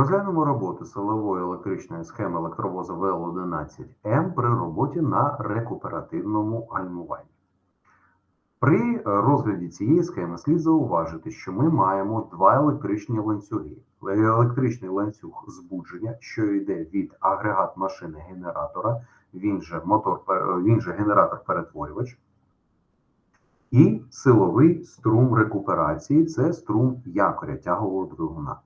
Розглянемо роботу силової електричної схеми електровоза ВЛ-11М при роботі на рекуперативному гальмуванні. При е, розгляді цієї схеми слід зауважити, що ми маємо два електричні ланцюги. Електричний ланцюг збудження, що йде від агрегат машини генератора, він же мотор, він же генератор-перетворювач, і силовий струм рекуперації це струм якоря тягового двигуна.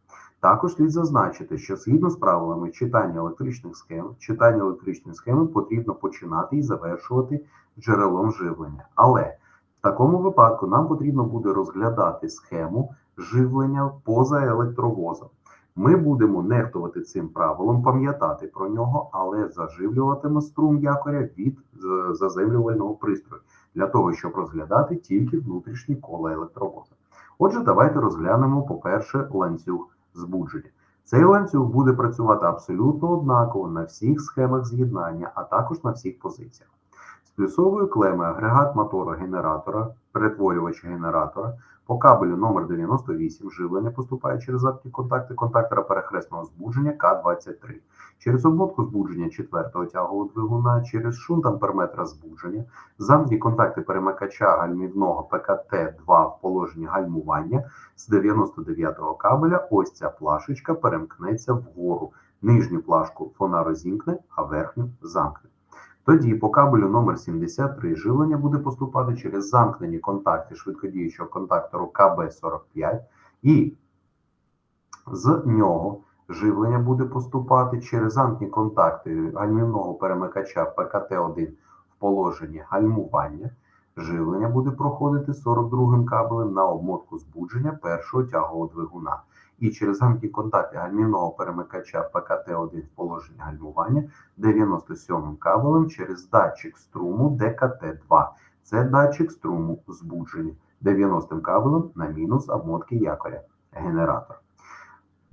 Також слід зазначити, що згідно з правилами читання електричних схем, читання електричної схеми потрібно починати і завершувати джерелом живлення. Але в такому випадку нам потрібно буде розглядати схему живлення поза електровозом. Ми будемо нехтувати цим правилом, пам'ятати про нього, але заживлюватиме струм якоря від е, заземлювального пристрою для того, щоб розглядати тільки внутрішні кола електровоза. Отже, давайте розглянемо, по-перше, ланцюг збудження. Цей ланцюг буде працювати абсолютно однаково на всіх схемах з'єднання, а також на всіх позиціях. З плюсовою клеми агрегат мотора генератора, перетворювач генератора по кабелю номер 98 живлення поступає через замкні контакти контактора перехресного збудження К23, через обмотку збудження четвертого тягового двигуна, через шунт амперметра збудження, замкні контакти перемикача гальмівного ПКТ-2 в положенні гальмування з 99-го кабеля ось ця плашечка перемкнеться вгору. Нижню плашку вона розімкне, а верхню замкне. Тоді по кабелю номер 73 живлення буде поступати через замкнені контакти швидкодіючого контактору КБ45 і з нього живлення буде поступати через замкні контакти гальмівного перемикача ПКТ-1 в положенні гальмування. Живлення буде проходити 42-м кабелем на обмотку збудження першого тягового двигуна. І через замкні контакти гальмівного перемикача ПКТ-1 в положенні гальмування 97-м кабелем через датчик струму ДКТ-2. Це датчик струму збудження. 90-м кабелем на мінус обмотки якоря генератора.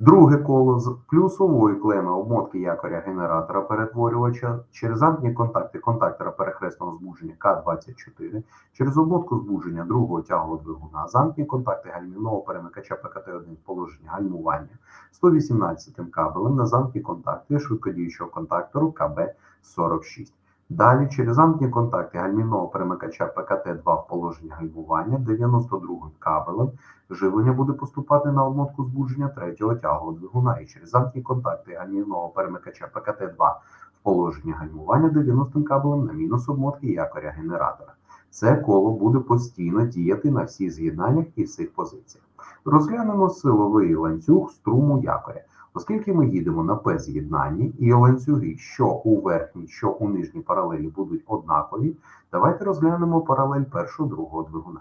Друге коло з плюсової клеми обмотки якоря генератора перетворювача через замкні контакти контактора перехресного збудження К24, через обмотку збудження другого тягового двигуна, замкні контакти гальмівного перемикача ПКТ-1 в положенні гальмування 118 кабелем на замкні контакти швидкодіючого контактору КБ46. Далі через замкні контакти гальмівного перемикача ПКТ-2 в положенні гальмування 92 кабелем живлення буде поступати на обмотку збудження третього тягового двигуна і через замкні контакти гальмівного перемикача ПКТ-2 в положенні гальмування 90 кабелем на мінус обмотки якоря генератора. Це коло буде постійно діяти на всіх з'єднаннях і всіх позиціях. Розглянемо силовий ланцюг струму якоря. Оскільки ми їдемо на П-з'єднанні і ланцюги, що у верхній, що у нижній паралелі будуть однакові, давайте розглянемо паралель першого другого двигуна.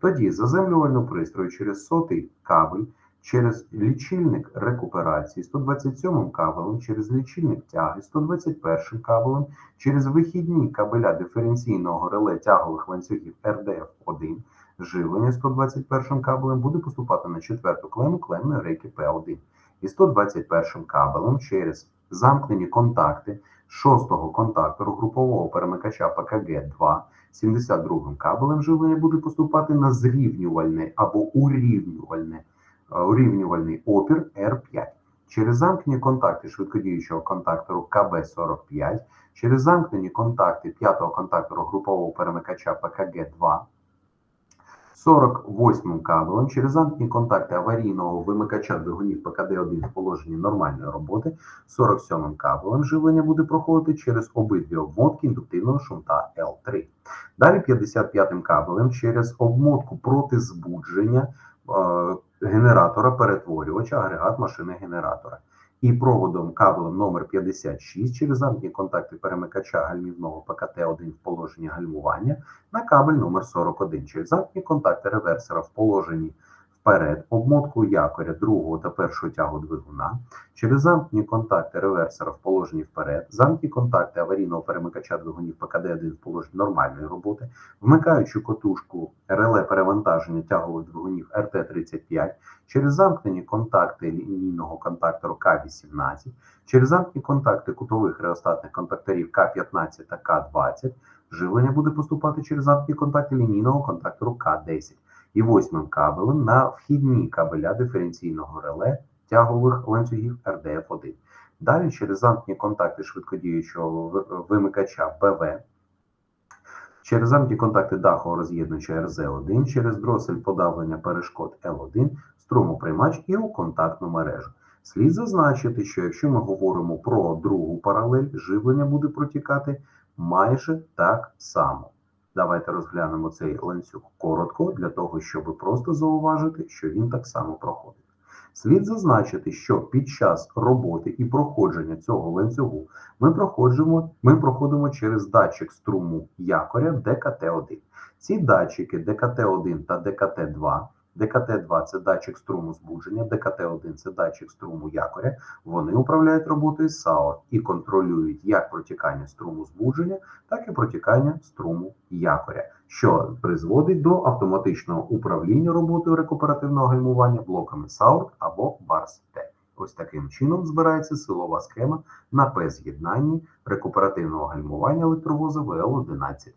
Тоді заземлювальну пристрою через сотий кабель, через лічильник рекуперації 127 кабелем, через лічильник тяги 121 кабелем, через вихідні кабеля диференційного реле тягових ланцюгів РДФ-1, живлення 121 кабелем буде поступати на четверту клему клемної рейки П1 і 121 кабелем через замкнені контакти шостого контактору групового перемикача ПКГ-2 72 кабелем живлення буде поступати на зрівнювальне або урівнювальне, е, урівнювальний опір R5 через замкнені контакти швидкодіючого контактору КБ45, через замкнені контакти п'ятого контактору групового перемикача ПКГ-2 48 кабелем через замкні контакти аварійного вимикача двигунів ПКД-1 в положенні нормальної роботи, 47 кабелем живлення буде проходити через обидві обмотки індуктивного шунта L3. Далі 55 кабелем через обмотку проти збудження е, генератора перетворювача, агрегат машини генератора. І проводом кабелем номер 56 через замкні контакти перемикача гальмівного ПКТ-1 в положенні гальмування на кабель номер 41 через замкні контакти реверсера в положенні вперед, обмотку якоря другого та першого тягу двигуна, через замкні контакти реверсора в положенні вперед, замкні контакти аварійного перемикача двигунів ПКД-1 в положенні нормальної роботи, вмикаючу котушку реле перевантаження тягових двигунів РТ-35, через замкнені контакти лінійного контактору К-18, через замкні контакти кутових реостатних контакторів К-15 та К-20, живлення буде поступати через замкні контакти лінійного контактору К-10 і восьмим кабелем на вхідні кабеля диференційного реле тягових ланцюгів РДФ1. Далі через замкні контакти швидкодіючого вимикача БВ, через замкні контакти дахового роз'єднувача РЗ1, через дросель подавлення перешкод Л1, струмоприймач і у контактну мережу. Слід зазначити, що якщо ми говоримо про другу паралель, живлення буде протікати майже так само. Давайте розглянемо цей ланцюг коротко, для того, щоб просто зауважити, що він так само проходить. Слід зазначити, що під час роботи і проходження цього ланцюгу ми проходимо, ми проходимо через датчик струму якоря ДКТ-1. Ці датчики ДКТ-1 та ДКТ-2 ДКТ-2 це датчик струму збудження, ДКТ-1 це датчик струму якоря. Вони управляють роботою САО і контролюють як протікання струму збудження, так і протікання струму якоря, що призводить до автоматичного управління роботою рекуперативного гальмування блоками САУР або БАРС-Т. Ось таким чином збирається силова схема на П-з'єднанні рекуперативного гальмування електровоза ВЛ-11